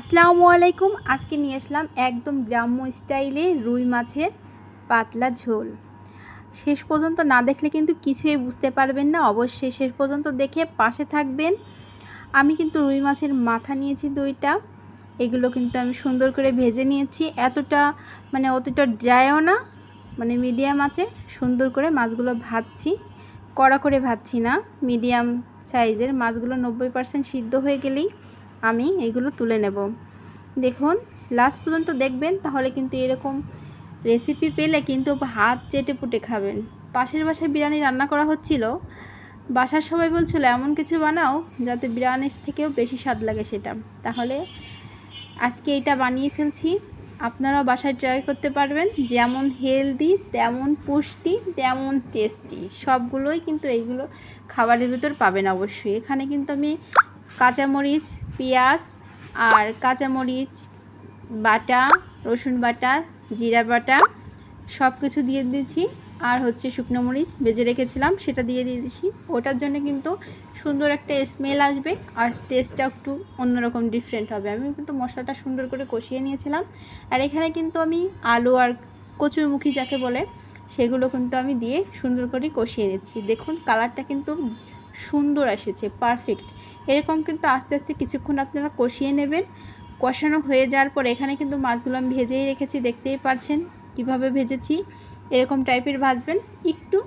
আসসালামু আলাইকুম। আজকে নিয়ে আসলাম একদম গ্রাম্য স্টাইলে রুই মাছের পাতলা ঝোল। শেষ পর্যন্ত না দেখলে কিন্তু কিছুই বুঝতে পারবেন না। অবশ্যই শেষ পর্যন্ত দেখে পাশে থাকবেন। আমি কিন্তু রুই মাছের মাথা নিয়েছি দুইটা। এগুলো কিন্তু আমি সুন্দর করে ভেজে নিয়েছি। এতটা মানে অতটা ড্রাইও না মানে মিডিয়াম আছে। সুন্দর করে মাছগুলো ভাজছি। কড়া করে ভাজছি না। মিডিয়াম সাইজের মাছগুলো নব্বই পার্সেন্ট সিদ্ধ হয়ে গেলেই আমি এগুলো তুলে নেব। দেখুন লাস্ট পর্যন্ত দেখবেন, তাহলে কিন্তু এরকম রেসিপি পেলে কিন্তু হাত চেটে পুটে খাবেন। পাশের বাসায় বিরিয়ানি রান্না করা হচ্ছিল। বাসার সবাই বলছিল, এমন কিছু বানাও যাতে বিরিয়ানির থেকেও বেশি স্বাদ লাগে সেটা। তাহলে আজকে এটা বানিয়ে ফেলছি। আপনারাও বাসায় ট্রাই করতে পারবেন। যেমন হেলদি তেমন পুষ্টি, তেমন টেস্টি সবগুলোই কিন্তু এইগুলো খাবারের ভিতর পাবেন অবশ্যই। এখানে কিন্তু আমি কাঁচামরিচ, পেঁয়াজ আর কাঁচামরিচ, বাটা, রসুন বাটা, জিরা বাটা সব কিছু দিয়ে দিয়েছি। আর হচ্ছে শুকনো মরিচ বেজে রেখেছিলাম, সেটা দিয়ে দিয়ে দিয়েছি। ওটার জন্য কিন্তু সুন্দর একটা স্মেল আসবে আর টেস্টটা একটু অন্যরকম ডিফারেন্ট হবে। আমি কিন্তু মশলাটা সুন্দর করে কষিয়ে নিয়েছিলাম। আর এখানে কিন্তু আমি আলু আর কচুরমুখী যাকে বলে, সেগুলো কিন্তু আমি দিয়ে সুন্দর করে কষিয়ে নিচ্ছি। দেখুন কালারটা কিন্তু সুন্দর এসেছে পারফেক্ট এরকম কিন্তু আস্তে আস্তে কিছুক্ষণ আপনারা কষিয়ে নেবেন। কষানো হয়ে যাওয়ার পর এখানে কিন্তু মাছগুলো আমি ভেজেই রেখেছি, দেখতেই পারছেন কীভাবে ভেজেছি। এরকম টাইপের ভাজবেন। একটু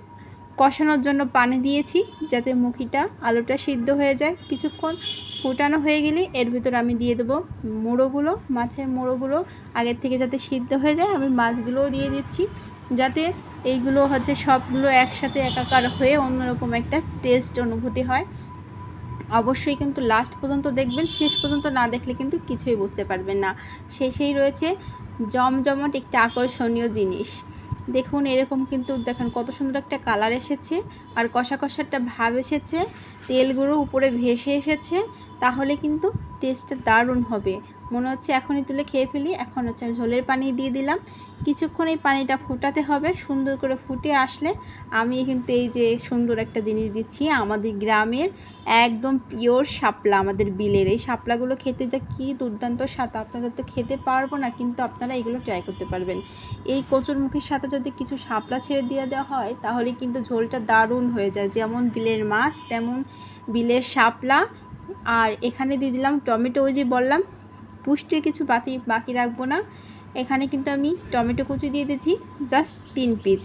কষানোর জন্য পানি দিয়েছি যাতে মুখিটা, আলুটা সিদ্ধ হয়ে যায়। কিছুক্ষণ ফুটানো হয়ে গেলে এর ভিতর আমি দিয়ে দেবো মুড়োগুলো, মাছের মুড়োগুলো আগের থেকে যাতে সিদ্ধ হয়ে যায়। আমি মাছগুলোও দিয়ে দিচ্ছি। যাতে এইগুলো হচ্ছে সবগুলো একসাথে একাকার হয়ে অন্যরকম একটা টেস্ট অনুভূতি হয়। অবশ্যই কিন্তু লাস্ট পর্যন্ত দেখবেন, শেষ পর্যন্ত না দেখলে কিন্তু কিছুই বুঝতে পারবেন না। শেষেই রয়েছে জমজমট একটা আকর্ষণীয় জিনিস। দেখুন, এরকম কিন্তু দেখেন কত সুন্দর একটা কালার এসেছে। আর কষা কষা একটা ভাব এসেছে তেলগুলো উপরে ভেসে এসেছে। তাহলে কিন্তু টেস্টটা দারুণ হবে। মনে হচ্ছে এখনই তুলে খেয়ে ফেলি। এখন হচ্ছে আমি ঝোলের পানি দিয়ে দিলাম। কিছুক্ষণ এই পানিটা ফুটাতে হবে। সুন্দর করে ফুটে আসলে আমি কিন্তু এই যে সুন্দর একটা জিনিস দিচ্ছি আমাদের গ্রামের একদম পিওর শাপলা, আমাদের বিলের। এই শাপলাগুলো খেতে যা কী দুর্দান্ত স্বাদ। আপনাদের তো খেতে পারব না, কিন্তু আপনারা এগুলো ট্রাই করতে পারবেন। এই কচুরমুখীর সাথে যদি কিছু শাপলা ছেড়ে দিয়ে দেওয়া হয়, তাহলে কিন্তু ঝোলটা দারুণ হয়ে যায়। যেমন বিলের মাছ, তেমন বিলের শাপলা আর এখানে দিয়ে দিলাম টমেটো, ওই যে বললাম, পুষ্টির কিছু বাকি বাকি রাখব না। এখানে কিন্তু আমি টমেটো কুচি দিয়ে দিয়েছি জাস্ট তিন পিস।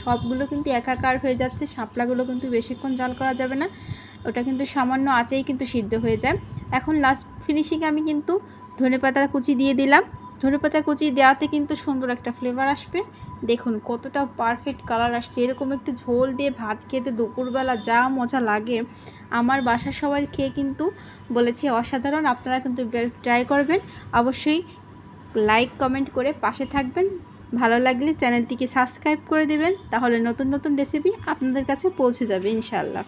সবগুলো কিন্তু একাকার হয়ে যাচ্ছে, শাপলাগুলো কিন্তু বেশিক্ষণ জাল করা যাবে না। ওটা কিন্তু সামান্য আঁচেই কিন্তু সিদ্ধ হয়ে যায়। এখন লাস্ট ফিনিশিংয়ে আমি কিন্তু ধনে পাতা কুচি দিয়ে দিলাম। ধনে পাতা কুচি দেওয়াতে কিন্তু সুন্দর একটা ফ্লেভার আসবে। দেখুন, কতটা পারফেক্ট কালার আসছে। এরকম একটু ঝোল দিয়ে ভাত খেতে দুপুরবেলা যা মজা লাগে। আমার বাসার সবাই খেয়ে কিন্তু বলেছে অসাধারণ। আপনারা কিন্তু ট্রাই করবেন। অবশ্যই লাইক কমেন্ট করে পাশে থাকবেন। ভালো লাগলে চ্যানেলটিকে সাবস্ক্রাইব করে দেবেন। তাহলে নতুন নতুন রেসিপি আপনাদের কাছে পৌঁছে যাবে, ইনশাআল্লাহ।